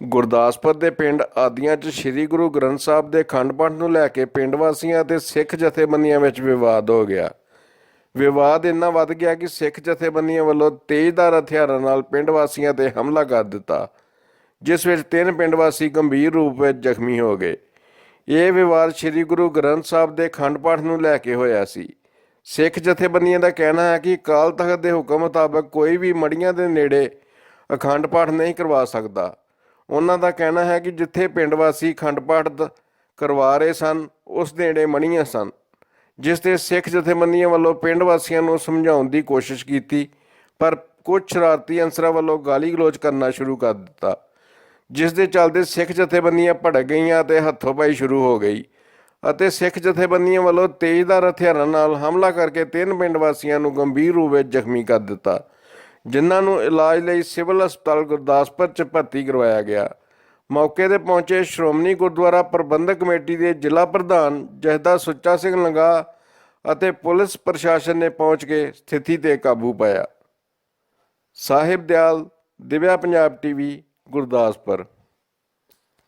ਗੁਰਦਾਸਪੁਰ ਦੇ ਪਿੰਡ ਆਦੀਆਂ 'ਚ ਸ੍ਰੀ ਗੁਰੂ ਗ੍ਰੰਥ ਸਾਹਿਬ ਦੇ ਅਖੰਡ ਪਾਠ ਨੂੰ ਲੈ ਕੇ ਪਿੰਡ ਵਾਸੀਆਂ ਅਤੇ ਸਿੱਖ ਜਥੇਬੰਦੀਆਂ ਵਿੱਚ ਵਿਵਾਦ ਹੋ ਗਿਆ। ਵਿਵਾਦ ਇੰਨਾ ਵੱਧ ਗਿਆ ਕਿ ਸਿੱਖ ਜਥੇਬੰਦੀਆਂ ਵੱਲੋਂ ਤੇਜ਼ਧਾਰ ਹਥਿਆਰਾਂ ਨਾਲ ਪਿੰਡ ਵਾਸੀਆਂ ਤੇ ਹਮਲਾ ਕਰ ਦਿੱਤਾ, ਜਿਸ ਵਿੱਚ ਤਿੰਨ ਪਿੰਡ ਵਾਸੀ ਗੰਭੀਰ ਰੂਪ ਵਿੱਚ ਜ਼ਖਮੀ ਹੋ ਗਏ। ਇਹ ਵਿਵਾਦ ਸ੍ਰੀ ਗੁਰੂ ਗ੍ਰੰਥ ਸਾਹਿਬ ਦੇ ਅਖੰਡ ਪਾਠ ਨੂੰ ਲੈ ਕੇ ਹੋਇਆ ਸੀ। ਸਿੱਖ ਜਥੇਬੰਦੀਆਂ ਦਾ ਕਹਿਣਾ ਹੈ ਕਿ ਅਕਾਲ ਤਖਤ ਦੇ ਹੁਕਮ ਮੁਤਾਬਕ ਕੋਈ ਵੀ ਮੜੀਆਂ ਦੇ ਨੇੜੇ ਅਖੰਡ ਪਾਠ ਨਹੀਂ ਕਰਵਾ ਸਕਦਾ। ਉਹਨਾਂ ਦਾ ਕਹਿਣਾ ਹੈ ਕਿ ਜਿੱਥੇ ਪਿੰਡ ਵਾਸੀ ਖੰਡ ਪਾਠ ਕਰਵਾ ਰਹੇ ਸਨ, ਉਸ ਦੇ ਨੇੜੇ ਮਣੀਆਂ ਸਨ, ਜਿਸ ਤੇ ਸਿੱਖ ਜਥੇਬੰਦੀਆਂ ਵੱਲੋਂ ਪਿੰਡ ਵਾਸੀਆਂ ਨੂੰ ਸਮਝਾਉਣ ਦੀ ਕੋਸ਼ਿਸ਼ ਕੀਤੀ, ਪਰ ਕੁਝ ਸ਼ਰਾਰਤੀ ਅਨਸਰਾਂ ਵੱਲੋਂ ਗਾਲੀ ਗਲੋਚ ਕਰਨਾ ਸ਼ੁਰੂ ਕਰ ਦਿੱਤਾ, ਜਿਸ ਦੇ ਚੱਲਦੇ ਸਿੱਖ ਜਥੇਬੰਦੀਆਂ ਭੜਕ ਗਈਆਂ ਤੇ ਹੱਥੋਂ ਪਾਈ ਸ਼ੁਰੂ ਹੋ ਗਈ ਅਤੇ ਸਿੱਖ ਜਥੇਬੰਦੀਆਂ ਵੱਲੋਂ ਤੇਜ਼ਦਾਰ ਹਥਿਆਰਾਂ ਨਾਲ ਹਮਲਾ ਕਰਕੇ ਤਿੰਨ ਪਿੰਡ ਵਾਸੀਆਂ ਨੂੰ ਗੰਭੀਰ ਰੂਪ ਵਿੱਚ ਜ਼ਖਮੀ ਕਰ ਦਿੱਤਾ। ਜਿਨ੍ਹਾਂ ਨੂੰ ਇਲਾਜ ਲਈ ਸਿਵਲ ਹਸਪਤਾਲ ਗੁਰਦਾਸਪੁਰ 'ਚ ਭਰਤੀ ਕਰਵਾਇਆ ਗਿਆ। ਮੌਕੇ ਤੇ ਪਹੁੰਚੇ ਸ਼੍ਰੋਮਣੀ ਗੁਰਦੁਆਰਾ ਪ੍ਰਬੰਧਕ ਕਮੇਟੀ ਦੇ ਜ਼ਿਲ੍ਹਾ ਪ੍ਰਧਾਨ ਜਹਦਾ ਸੁੱਚਾ ਸਿੰਘ ਲੰਗਾ ਅਤੇ ਪੁਲਿਸ ਪ੍ਰਸ਼ਾਸਨ ਨੇ ਪਹੁੰਚ ਕੇ ਸਥਿਤੀ ਤੇ ਕਾਬੂ ਪਾਇਆ। ਸਾਹਿਬ ਦਿਆਲ, ਦਿਵਿਆ ਪੰਜਾਬ ਟੀਵੀ, ਗੁਰਦਾਸਪੁਰ।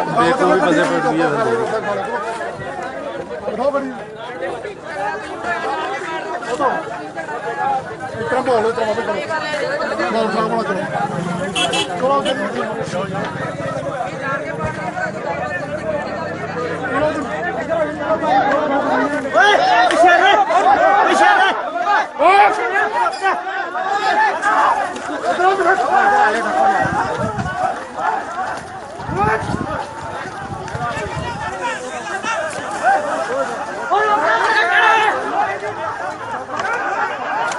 ਦੇਖੋ ਵੀ ਬੰਦੇ ਪੜ ਗਏ ਬੰਦੇ ਇਤਨਾ ਬੋਲ ਇਤਨਾ ਮਤ ਕਰੋ ਨਾਲ ਸਾਹ ਕਰੋ। ਚਲੋ।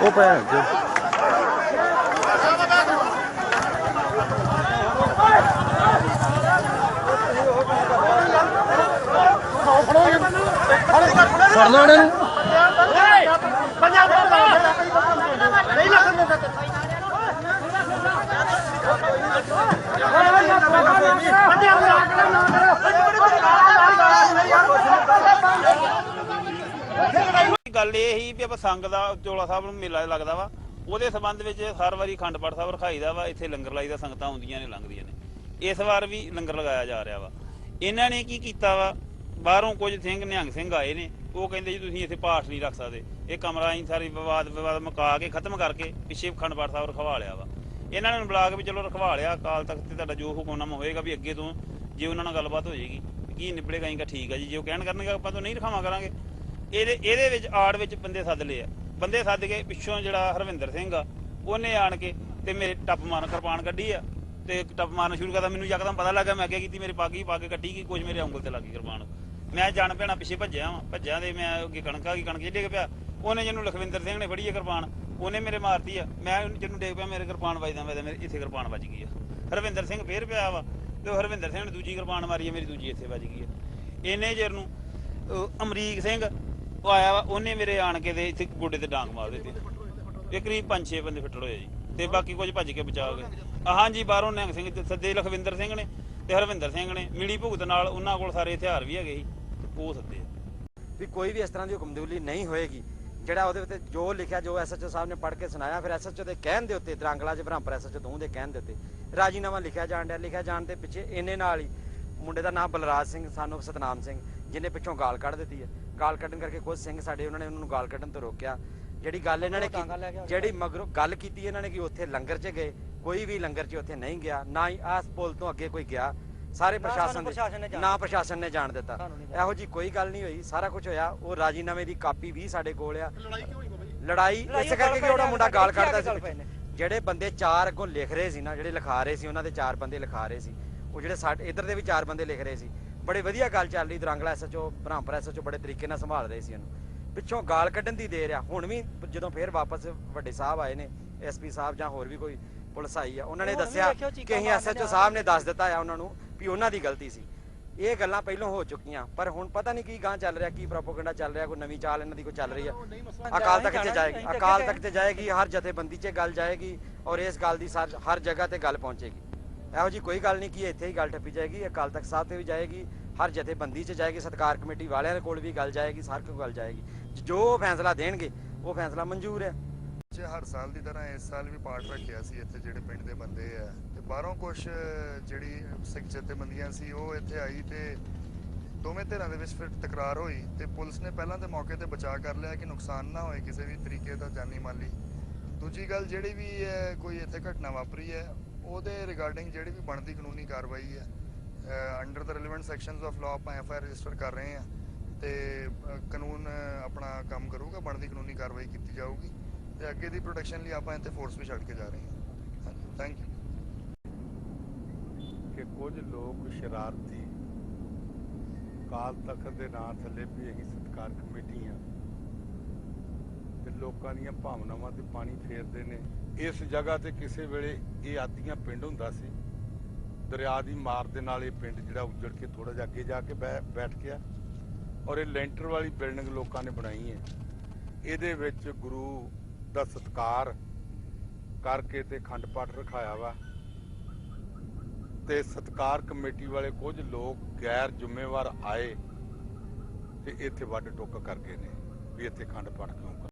ਉਹ ਪਿਆ ਜੋ ਫੜ ਲਓ ਇਹਨਾਂ ਨੂੰ ਗੱਲ ਇਹ ਹੀ ਵੀ ਆਪਾਂ ਸੰਗ ਦਾ ਚੋਲਾ ਸਾਹਿਬ ਨੂੰ ਮੇਲਾ ਲੱਗਦਾ ਵਾ। ਉਹਦੇ ਸਬੰਧ ਵਿੱਚ ਹਰ ਵਾਰੀ ਖੰਡ ਪਾਠ ਸਾਹਿਬ ਰਖਾਈਦਾ ਵਾ। ਇੱਥੇ ਲੰਗਰ ਲਾਈਦਾ ਸੰਗਤਾਂ ਆਉਂਦੀਆਂ ਨੇ, ਲੰਘਦੀਆਂ ਨੇ। ਇਸ ਵਾਰ ਵੀ ਲੰਗਰ ਲਗਾਇਆ ਜਾ ਰਿਹਾ ਵਾ। ਇਹਨਾਂ ਨੇ ਕੀ ਕੀਤਾ ਵਾ? ਬਾਹਰੋਂ ਕੁਝ ਸਿੰਘ, ਨਿਹੰਗ ਸਿੰਘ ਆਏ ਨੇ। ਉਹ ਕਹਿੰਦੇ ਜੀ, ਤੁਸੀਂ ਇੱਥੇ ਪਾਠ ਨਹੀਂ ਰੱਖ ਸਕਦੇ। ਇਹ ਕਮਰਾ ਹੀ ਸਾਰੀ ਵਿਵਾਦ ਵਿਵਾਦ ਮੁਕਾ ਕੇ ਖਤਮ ਕਰਕੇ ਪਿੱਛੇ ਅਖੰਡ ਪਾਠ ਸਾਹਿਬ ਰਖਵਾ ਲਿਆ ਵਾ। ਇਹਨਾਂ ਨੇ ਬੁਲਾ ਕੇ ਵੀ ਚਲੋ ਰਖਵਾ ਲਿਆ। ਕਾਲ ਤੱਕ ਤੇ ਤੁਹਾਡਾ ਜੋ ਹੁਕਮਨਾਮਾ ਹੋਏਗਾ ਵੀ ਅੱਗੇ ਤੋਂ ਜੇ ਉਹਨਾਂ ਨਾਲ ਗੱਲਬਾਤ ਹੋ ਜਾਏਗੀ। ਕੀ ਨਿਬੜੇਗਾ ਇੰਗਾ ਠੀਕ ਆ ਜੀ। ਜੇ ਉਹ ਕਹਿਣ ਕਰਨਗੇ, ਆਪਾਂ ਤੋਂ ਨਹੀਂ ਰਖਾਵਾਂ ਕਰਾਂਗੇ। ਇਹਦੇ ਇਹਦੇ ਵਿੱਚ ਆੜ ਵਿੱਚ ਬੰਦੇ ਸੱਦ ਲਏ ਆ। ਬੰਦੇ ਸੱਦ ਕੇ ਪਿੱਛੋਂ ਜਿਹੜਾ ਹਰਵਿੰਦਰ ਸਿੰਘ ਆ, ਉਹਨੇ ਆਣ ਕੇ ਤੇ ਮੇਰੇ ਟੱਪ ਮਾਰਨ ਕਿਰਪਾਨ ਕੱਢੀ ਆ ਤੇ ਟੱਪ ਮਾਰਨ ਸ਼ੁਰੂ ਕਰਦਾ ਮੈਨੂੰ ਯਕਦਮ ਪਤਾ ਲੱਗਾ, ਮੈਂ ਅੱਗੇ ਕੀਤੀ, ਮੇਰੀ ਪਾਗੀ ਪਾ ਕੇ ਕੱਢੀ ਗਈ ਕੁਝ ਮੇਰੇ ਉਂਗਲ ਤੇ ਲੱਗੀ ਕਿਰਪਾਨ। ਮੈਂ ਜਾਣ ਪੈਣਾ ਪਿੱਛੇ ਭੱਜਿਆ ਵਾਂ, ਭੱਜਿਆ ਤੇ ਮੈਂ ਅੱਗੇ ਕਣਕਾ ਕੀ ਕਣਕ ਡਿੱਗ ਪਿਆ। ਉਹਨੇ ਜਿਹਨੂੰ ਲਖਵਿੰਦਰ ਸਿੰਘ ਨੇ ਫੜੀ ਆ ਕਿਰਪਾਨ, ਉਹਨੇ ਮੇਰੇ ਮਾਰਤੀ ਆ। ਮੈਂ ਜਿਹਨੂੰ ਡਿੱਗ ਪਿਆ, ਮੇਰੇ ਕਿਰਪਾਨ ਵੱਜਦਾ ਮੈਂ ਤੇ ਮੇਰੇ ਇੱਥੇ ਕਿਰਪਾਨ ਵੱਜ ਗਈ ਆ। ਹਰਵਿੰਦਰ ਸਿੰਘ ਫੇਰ ਪਿਆ ਵਾ ਤੇ ਉਹ ਹਰਵਿੰਦਰ ਸਿੰਘ ਨੇ ਦੂਜੀ ਕਿਰਪਾਨ ਮਾਰੀ ਆ, ਮੇਰੀ ਦੂਜੀ ਇੱਥੇ ਵੱਜ ਗਈ ਆ। ਇੰਨੇ ਚਿਰ ਨੂੰ ਅਮਰੀਕ ਸਿੰਘ ਉਹ ਆਇਆ ਵਾ, ਉਹਨੇ ਮੇਰੇ ਆਣ ਕੇ ਤੇ ਇੱਥੇ ਗੋਡੇ ਤੇ ਡਾਂਗ ਮਾਰ ਦਿੱਤੀ। ਇਹ ਕਰੀਬ 5-6 ਬੰਦੇ ਫਿੱਟੜ ਹੋਏ ਜੀ। ਤੇ ਬਾਕੀ ਕੁਝ ਭੱਜ ਕੇ ਬਚਾ ਗਏ। ਹਾਂਜੀ, ਬਾਹਰੋਂ ਨਿਹੰਗ ਸਿੰਘ ਤੇ ਸੱਦੇ ਲਖਵਿੰਦਰ ਸਿੰਘ ਨੇ ਤੇ ਹਰਵਿੰਦਰ ਸਿੰਘ ਨੇ। ਮਿਲੀ ਭੁਗਤ ਨਾਲ ਉਹਨਾਂ ਕੋਲ ਸਾਰੇ ਹਥਿਆਰ ਵੀ ਹੈਗੇ ਸੀ ਉਹ ਸੱਦੇ ਵੀ ਕੋਈ ਵੀ ਇਸ ਤਰ੍ਹਾਂ ਦੀ ਹੁਕਮਦੂਲੀ ਨਹੀਂ ਹੋਏਗੀ, ਜਿਹੜਾ ਉਹਦੇ ਉੱਤੇ ਜੋ ਲਿਖਿਆ, ਜੋ ਐਸਐਚਓ ਸਾਹਿਬ ਨੇ ਪੜ੍ਹ ਕੇ ਸੁਣਾਇਆ, ਫਿਰ ਐਸਐਚਓ ਦੇ ਕਹਿਣ ਦੇ ਉੱਤੇ, ਦਰਾਂਗਲਾ ਚ ਬ੍ਰਹਮਪੁਰ ਐਸਐਚਓ ਦੋਵਾਂ ਦੇ ਕਹਿਣ ਦੇ ਉੱਤੇ, ਰਾਜੀਨਾਮਾ ਲਿਖਿਆ ਜਾਣ ਡਿਆ, ਲਿਖਿਆ ਜਾਣ ਦੇ ਪਿੱਛੇ ਇੰਨੇ ਨਾਲ ਹੀ, ਮੁੰਡੇ ਦਾ ਨਾਮ ਬਲਰਾਜ ਸਿੰਘ, ਸਾਨੂੰ ਸਤਨਾਮ ਸਿੰਘ ਜਿਹਨੇ ਪਿੱਛੋਂ ਗਾਲ ਕੱਢ ਦਿੱਤੀ ਹੈ। ਗਾਲ ਕੱਢਣ ਕਰਕੇ ਕੁਝ ਸਿੰਘ ਸਾਡੇ ਉਹਨਾਂ ਨੇ ਉਹਨਾਂ ਨੂੰ ਗਾਲ ਕੱਢਣ ਤੋਂ ਰੋਕਿਆ। ਜਿਹੜੀ ਗੱਲ ਇਹਨਾਂ ਨੇ ਜਿਹੜੀ ਮਗਰੋਂ ਗੱਲ ਕੀਤੀ ਇਹਨਾਂ ਨੇ ਕਿ ਉੱਥੇ ਲੰਗਰ 'ਚ ਗਏ ਕੋਈ ਵੀ ਲੰਗਰ 'ਚ ਉੱਥੇ ਨਹੀਂ ਗਿਆ ਨਾ ਹੀ ਆਸ ਪੁਲ ਤੋਂ ਅੱਗੇ ਕੋਈ ਗਿਆ। ਸਾਰੇ ਪ੍ਰਸ਼ਾਸਨ ਦੇ ਨਾ ਪ੍ਰਸ਼ਾਸਨ ਨੇ ਜਾਣ ਦਿੱਤਾ। ਇਹੋ ਜੀ ਕੋਈ ਗੱਲ ਨਹੀਂ ਹੋਈ। ਸਾਰਾ ਕੁਝ ਹੋਇਆ। ਉਹ ਰਾਜੀਨਾਮੇ ਦੀ ਕਾਪੀ ਵੀ ਸਾਡੇ ਕੋਲ ਆ। ਲੜਾਈ ਕਿਉਂ ਹੋਈ ਬਾਬਾ ਜੀ? ਲੜਾਈ ਲੜਾਈ ਇਸੇ ਕਰਕੇ ਕਿ ਉਹਦਾ ਮੁੰਡਾ ਗਾਲ ਕੱਢਦਾ ਸੀ। ਜਿਹੜੇ ਬੰਦੇ ਚਾਰ ਅੱਗੋਂ ਲਿਖ ਰਹੇ ਸੀ ਨਾ ਜਿਹੜੇ ਲਿਖਾ ਰਹੇ ਸੀ ਉਹਨਾਂ ਦੇ ਚਾਰ ਬੰਦੇ ਲਿਖਾ ਰਹੇ ਸੀ। ਉਹ ਜਿਹੜੇ ਸਾਡੇ ਇੱਧਰ ਦੇ ਵੀ ਚਾਰ ਬੰਦੇ ਲਿਖ ਰਹੇ ਸੀ। ਬੜੇ ਵਧੀਆ ਗੱਲ ਚੱਲ ਰਹੀ ਦਰੰਗਲਾ ਐਸਐਚਓ ਬ੍ਰਹਮਪੁਰ ਐਸਐਚਓ ਬੜੇ ਤਰੀਕੇ ਨਾਲ ਸੰਭਾਲ ਰਹੇ ਸੀ ਇਹਨੂੰ ਪਿੱਛੋਂ ਗਾਲ ਕੱਢਣ ਦੀ ਦੇਰ ਆ ਹੁਣ ਵੀ ਜਦੋਂ ਫੇਰ ਵਾਪਸ ਵੱਡੇ ਸਾਹਿਬ ਆਏ ਨੇ ਐਸਪੀ ਸਾਹਿਬ ਜਾਂ ਹੋਰ ਵੀ ਕੋਈ ਪੁਲਿਸ ਆਈ ਆ ਉਹਨਾਂ ਨੇ ਦੱਸਿਆ ਕਿ ਅਸੀਂ ਐਸਐਚਓ ਸਾਹਿਬ ਨੇ ਦੱਸ ਦਿੱਤਾ ਆ ਉਹਨਾਂ ਨੂੰ ਵੀ ਉਹਨਾਂ ਦੀ ਗਲਤੀ ਸੀ। ਇਹ ਗੱਲਾਂ ਪਹਿਲਾਂ ਹੋ ਚੁੱਕੀਆਂ ਪਰ ਹੁਣ ਪਤਾ ਨਹੀਂ ਕੀ ਗਾਂ ਚੱਲ ਰਿਹਾ ਕੀ ਪ੍ਰੋਪਗੈਂਡਾ ਚੱਲ ਰਿਹਾ ਕੋਈ ਨਵੀਂ ਚਾਲ ਇਹਨਾਂ ਦੀ ਕੋਈ ਚੱਲ ਰਹੀ ਆ। ਅਕਾਲ ਤਖਤ 'ਚ ਜਾਏਗੀ ਅਕਾਲ ਤਖਤ 'ਚ ਜਾਏਗੀ ਹਰ ਜਥੇਬੰਦੀ 'ਚ ਗੱਲ ਜਾਏਗੀ ਔਰ ਇਸ ਗੱਲ ਦੀ ਹਰ ਜਗ੍ਹਾ ਤੇ ਗੱਲ ਪਹੁੰਚੇਗੀ। ਇਹੋ ਜੀ ਕੋਈ ਗੱਲ ਨਹੀਂ ਕਿ ਇੱਥੇ ਹੀ ਗੱਲ ਠੱਪੀ ਜਾਏਗੀ ਅਕਾਲ ਤਖਤ ਸਾਹਿਬ ਤੇ ਵੀ ਜਾਏਗੀ, ਹਰ ਜਥੇਬੰਦੀ 'ਚ ਜਾਏਗੀ, ਸਤਕਾਰ ਕਮੇਟੀ ਵਾਲਿਆਂ ਦੇ ਕੋਲ ਵੀ ਗੱਲ ਜਾਏਗੀ, ਸਾਰ ਕੋਲ ਗੱਲ ਜਾਏਗੀ। ਜੋ ਫੈਸਲਾ ਦੇਣਗੇ, ਉਹ ਫੈਸਲਾ ਮਨਜ਼ੂਰ ਹੈ। ਚ ਹਰ ਸਾਲ ਦੀ ਤਰ੍ਹਾਂ ਇਸ ਸਾਲ ਵੀ ਪਾਠ ਰੱਖਿਆ ਸੀ ਇੱਥੇ ਜਿਹੜੇ ਪਿੰਡ ਦੇ ਬੰਦੇ ਆ। ਤੇ ਬਾਹਰੋਂ ਕੁਝ ਜਿਹੜੀ ਸਿੱਖ ਜਥੇਬੰਦੀਆਂ ਸੀ, ਉਹ ਇੱਥੇ ਆਈ ਤੇ ਦੋਵੇਂ ਧਿਰਾਂ ਦੇ ਵਿੱਚ ਫਿਰ ਤਕਰਾਰ ਹੋਈ ਤੇ ਪੁਲਿਸ ਨੇ ਪਹਿਲਾਂ ਤੇ ਮੌਕੇ ਤੇ ਬਚਾਅ ਕਰ ਲਿਆ ਕਿ ਨੁਕਸਾਨ ਨਾ ਹੋਏ ਕਿਸੇ ਵੀ ਤਰੀਕੇ ਦਾ ਜਾਨੀ ਮਾਲੀ। ਦੂਜੀ ਗੱਲ ਜਿਹੜੀ ਵੀ ਹੈ ਕੋਈ ਇੱਥੇ ਘਟਨਾ ਵਾਪਰੀ ਹੈ ਉਹਦੇ ਰਿਗਾਰਡਿੰਗ ਜਿਹੜੀ ਵੀ ਬਣਦੀ ਕਾਨੂੰਨੀ ਕਾਰਵਾਈ ਹੈ under the relevant sections of law ਆਪਾਂ ਐਫ ਰਜਿਸਟਰ ਕਰ ਰਹੇ ਹਾਂ ਤੇ ਕਾਨੂੰਨ ਆਪਣਾ ਕੰਮ ਕਰੂਗਾ, ਬਣਦੀ ਕਾਨੂੰਨੀ ਕਾਰਵਾਈ ਕੀਤੀ ਜਾਊਗੀ ਤੇ ਅੱਗੇ ਦੀ ਪ੍ਰੋਟੈਕਸ਼ਨ ਲਈ ਆਪਾਂ ਇੱਥੇ ਫੋਰਸ ਵੀ ਛੱਡ ਕੇ ਜਾ ਰਹੇ ਹਾਂ। ਹਾਂਜੀ ਥੈਂਕ ਯੂ ਕਿ ਕੁਝ ਲੋਕ ਸ਼ਰਾਰਤੀ ਕਾਲ ਤਖਤ ਦੇ ਨਾਂ ਥੱਲੇ ਵੀ ਅਸੀਂ ਸਤਕਾਰ ਕਮੇਟੀ ਆ ਲੋਕਾਂ ਦੀਆਂ ਭਾਵਨਾਵਾਂ ਤੇ ਪਾਣੀ ਫੇਰਦੇ ਨੇ। ਇਸ ਜਗ੍ਹਾ ਤੇ ਕਿਸੇ ਵੇਲੇ ਇਹ ਆਦੀਆਂ ਪਿੰਡ ਹੁੰਦਾ ਸੀ। ਦਰਿਆ ਦੀ ਮਾਰ ਦੇ ਨਾਲ ਇਹ ਪਿੰਡ ਜਿਹੜਾ ਉੱਜੜ ਕੇ ਥੋੜਾ ਜਿਹਾ ਅੱਗੇ ਜਾ ਕੇ ਬੈ- ਬੈਠ ਗਿਆ। ਔਰ ਇਹ ਲੈਂਟਰ ਵਾਲੀ ਬਿਲਡਿੰਗ ਲੋਕਾਂ ਨੇ ਬਣਾਈ ਹੈ। ਇਹਦੇ ਵਿੱਚ ਗੁਰੂ ਦਾ ਸਤਕਾਰ ਕਰਕੇ ਤੇ ਖੰਡ ਪਾਠ ਰਖਾਇਆ ਵਾ। ਤੇ ਸਤਕਾਰ ਕਮੇਟੀ ਵਾਲੇ ਕੁਝ ਲੋਕ ਗੈਰ ਜ਼ਿੰਮੇਵਾਰ ਆਏ ਤੇ ਇੱਥੇ ਵੱਡ ਟੁੱਕ ਕਰ ਗਏ ਨੇ ਵੀ ਇੱਥੇ ਖੰਡ ਪਾਠ ਕਿਉਂ